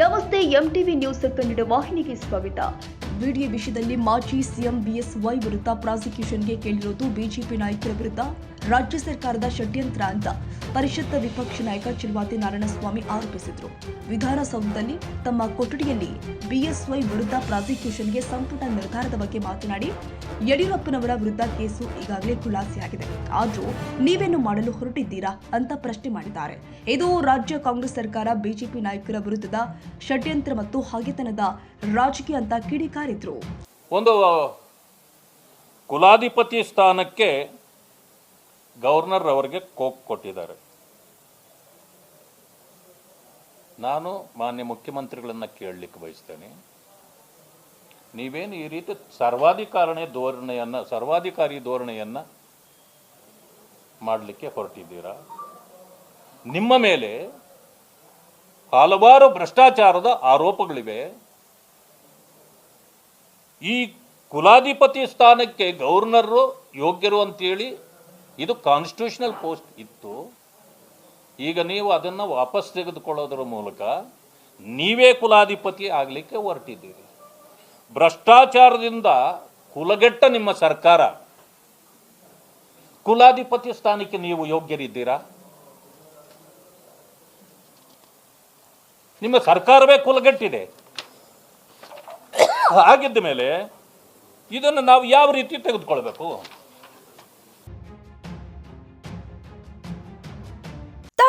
ನಮಸ್ತೆ M TV news Kannada ವಾಹಿನಿಗೆ ಸ್ವಾಗತ. ವಿಡಿಯೋ ವಿಷಯದಲ್ಲಿ ಮಾಜಿ ಸಿಎಂ ಬಿಎಸ್ ವೈ ವಿರುದ್ಧ ಪ್ರಾಸಿಕ್ಯೂಷನ್ಗೆ ಕೇಳಿರೋದು ಬಿಜೆಪಿ ನಾಯಕರ ವಿರುದ್ಧ. ರಾಜ್ಯ ಸರ್ಕಾರದ ಷಡ್ಯಂತ್ರ ಅಂತ ಪರಿಷತ್ ವಿಪಕ್ಷ ನಾಯಕ ಚಿಲ್ವಾತಿ ನಾರಾಯಣಸ್ವಾಮಿ ಆರೋಪಿಸಿದರು. ವಿಧಾನಸೌಧದಲ್ಲಿ ತಮ್ಮ ಕೊಠಡಿಯಲ್ಲಿ ಬಿಎಸ್ವೈ ವಿರುದ್ಧ ಪ್ರಾಸಿಕ್ಯೂಷನ್ಗೆ ಸಂಪುಟ ನಿರ್ಧಾರದ ಬಗ್ಗೆ ಮಾತನಾಡಿ, ಯಡಿಯೂರಪ್ಪನವರ ವಿರುದ್ಧ ಕೇಸು ಈಗಾಗಲೇ ಖುಲಾಸೆಯಾಗಿದೆ. ಆದರೂ ನೀವೇನು ಮಾಡಲು ಹೊರಟಿದ್ದೀರಾ ಅಂತ ಪ್ರಶ್ನೆ ಮಾಡಿದ್ದಾರೆ. ಇದು ರಾಜ್ಯ ಕಾಂಗ್ರೆಸ್ ಸರ್ಕಾರ, ಬಿಜೆಪಿ ನಾಯಕರ ವಿರುದ್ಧದ ಷಡ್ಯಂತ್ರ ಮತ್ತು ಹಾಗೆತನದ ರಾಜಕೀಯ ಅಂತ ಕಿಡಿಕಾರಿದ್ರು. ಒಂದು ಕುಲಾಧಿಪತಿ ಸ್ಥಾನಕ್ಕೆ ಗವರ್ನರ್ ಅವರಿಗೆ ಕೋಪ್ ಕೊಟ್ಟಿದ್ದಾರೆ. ನಾನು ಮಾನ್ಯ ಮುಖ್ಯಮಂತ್ರಿಗಳನ್ನ ಕೇಳಲಿಕ್ಕೆ ಬಯಸ್ತೇನೆ. ನೀವೇನು ಈ ರೀತಿ ಸರ್ವಾಧಿಕಾರಣೆ ಧೋರಣೆಯನ್ನು, ಸರ್ವಾಧಿಕಾರಿ ಧೋರಣೆಯನ್ನು ಮಾಡಲಿಕ್ಕೆ ಹೊರಟಿದ್ದೀರಾ? ನಿಮ್ಮ ಮೇಲೆ ಹಲವಾರು ಭ್ರಷ್ಟಾಚಾರದ ಆರೋಪಗಳಿವೆ. ಈ ಕುಲಾಧಿಪತಿ ಸ್ಥಾನಕ್ಕೆ ಗವರ್ನರು ಯೋಗ್ಯರು ಅಂತೇಳಿ ಇದು ಕಾನ್ಸ್ಟಿಟ್ಯೂಷನಲ್ ಪೋಸ್ಟ್ ಇತ್ತು. ಈಗ ನೀವು ಅದನ್ನು ವಾಪಸ್ ತೆಗೆದುಕೊಳ್ಳೋದ್ರ ಮೂಲಕ ನೀವೇ ಕುಲಾಧಿಪತಿ ಆಗಲಿಕ್ಕೆ ಹೊರಟಿದ್ದೀರಿ. ಭ್ರಷ್ಟಾಚಾರದಿಂದ ಕುಲಗೆಟ್ಟ ನಿಮ್ಮ ಸರ್ಕಾರ, ಕುಲಾಧಿಪತಿ ಸ್ಥಾನಕ್ಕೆ ನೀವು ಯೋಗ್ಯರಿದ್ದೀರಾ? ನಿಮ್ಮ ಸರ್ಕಾರವೇ ಕುಲಗೆಟ್ಟಿದೆ. ಹಾಗಿದ್ದ ಮೇಲೆ ಇದನ್ನು ನಾವು ಯಾವ ರೀತಿ ತೆಗೆದುಕೊಳ್ಬೇಕು?